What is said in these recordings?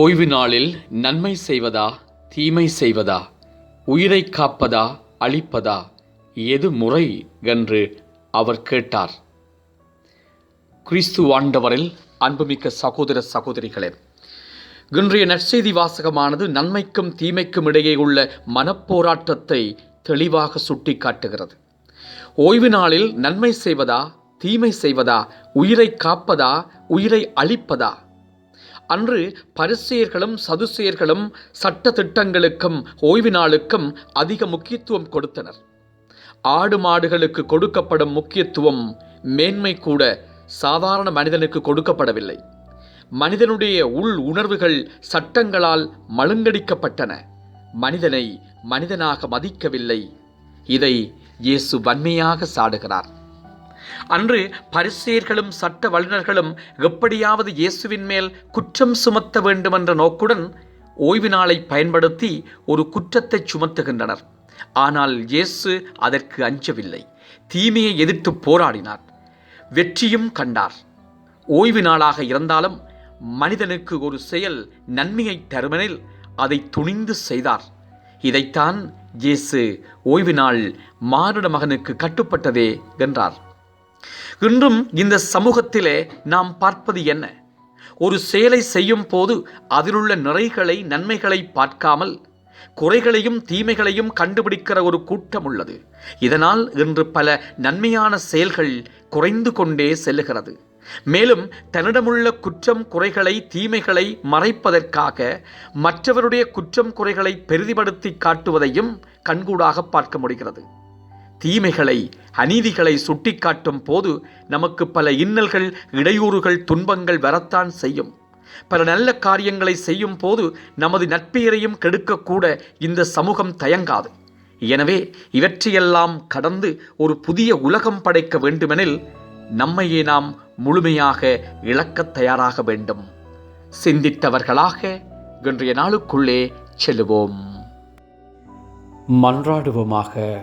ஓய்வு நாளில் நன்மை செய்வதா தீமை செய்வதா உயிரை காப்பதா அழிப்பதா எது முறை என்று அவர் கேட்டார். கிறிஸ்து ஆண்டவரில் அன்புமிக்க சகோதர சகோதரிகளே இன்றைய நற்செய்தி வாசகமானது நன்மைக்கும் தீமைக்கும் இடையே உள்ள மனப்போராட்டத்தை தெளிவாக சுட்டிக்காட்டுகிறது. ஓய்வு நாளில் நன்மை செய்வதா தீமை செய்வதா உயிரை காப்பதா உயிரை அழிப்பதா அன்று பரிசெயர்களும் சதுசெயர்களும் சட்ட திட்டங்களுக்கும் ஓய்வு நாளுக்கும் அதிக முக்கியத்துவம் கொடுத்தனர். ஆடு மாடுகளுக்கு கொடுக்கப்படும் முக்கியத்துவம் மேன்மை கூட சாதாரண மனிதனுக்கு கொடுக்கப்படவில்லை. மனிதனுடைய உள் உணர்வுகள் சட்டங்களால் மழுங்கடிக்கப்பட்டன. மனிதனை மனிதனாக மதிக்கவில்லை. இதை இயேசு வன்மையாக சாடுகிறார். அன்று பரிசேர்களும் சட்ட வல்லுநர்களும் எப்படியாவது இயேசுவின் மேல் குற்றம் சுமத்த வேண்டுமென்ற நோக்குடன் ஓய்வு நாளை பயன்படுத்தி ஒரு குற்றத்தை சுமத்துகின்றனர். ஆனால் இயேசு அதற்கு அஞ்சவில்லை. தீமையை எதிர்த்து போராடினார். வெற்றியும் கண்டார். ஓய்வு நாளாக இருந்தாலும் மனிதனுக்கு ஒரு செயல் நன்மையை தருமெனில் அதை துணிந்து செய்தார். இதைத்தான் இயேசு ஓய்வு நாள் மானுட மகனுக்கு கட்டுப்பட்டதே என்றார். இன்றும் இந்த சமூகத்திலே நாம் பார்ப்பது என்ன? ஒரு செயலை செய்யும் போது அதிலுள்ள நிறைகளை நன்மைகளை பார்க்காமல் குறைகளையும் தீமைகளையும் கண்டுபிடிக்கிற ஒரு கூட்டம் உள்ளது. இதனால் இன்று பல நன்மையான செயல்கள் குறைந்து கொண்டே செல்லுகிறது. மேலும் தன்னிடமுள்ள குற்றம் குறைகளை தீமைகளை மறைப்பதற்காக மற்றவருடைய குற்றம் குறைகளை பெரிதிப்படுத்தி காட்டுவதையும் கண்கூடாக பார்க்க முடிகிறது. தீமைகளை அநீதிகளை சுட்டிக்காட்டும் போது நமக்கு பல இன்னல்கள் இடையூறுகள் துன்பங்கள் வரத்தான் செய்யும். பல நல்ல காரியங்களை செய்யும் போது நமது நட்பெயரையும் கெடுக்கக்கூட இந்த சமூகம் தயங்காது. எனவே இவற்றையெல்லாம் கடந்து ஒரு புதிய உலகம் படைக்க வேண்டுமெனில் நம்மையே நாம் முழுமையாக இழக்கத் தயாராக வேண்டும். சிந்தித்தவர்களாக இன்றைய நாளுக்குள்ளே செல்லுவோம் மன்றாடுவோமாக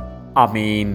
அமீன்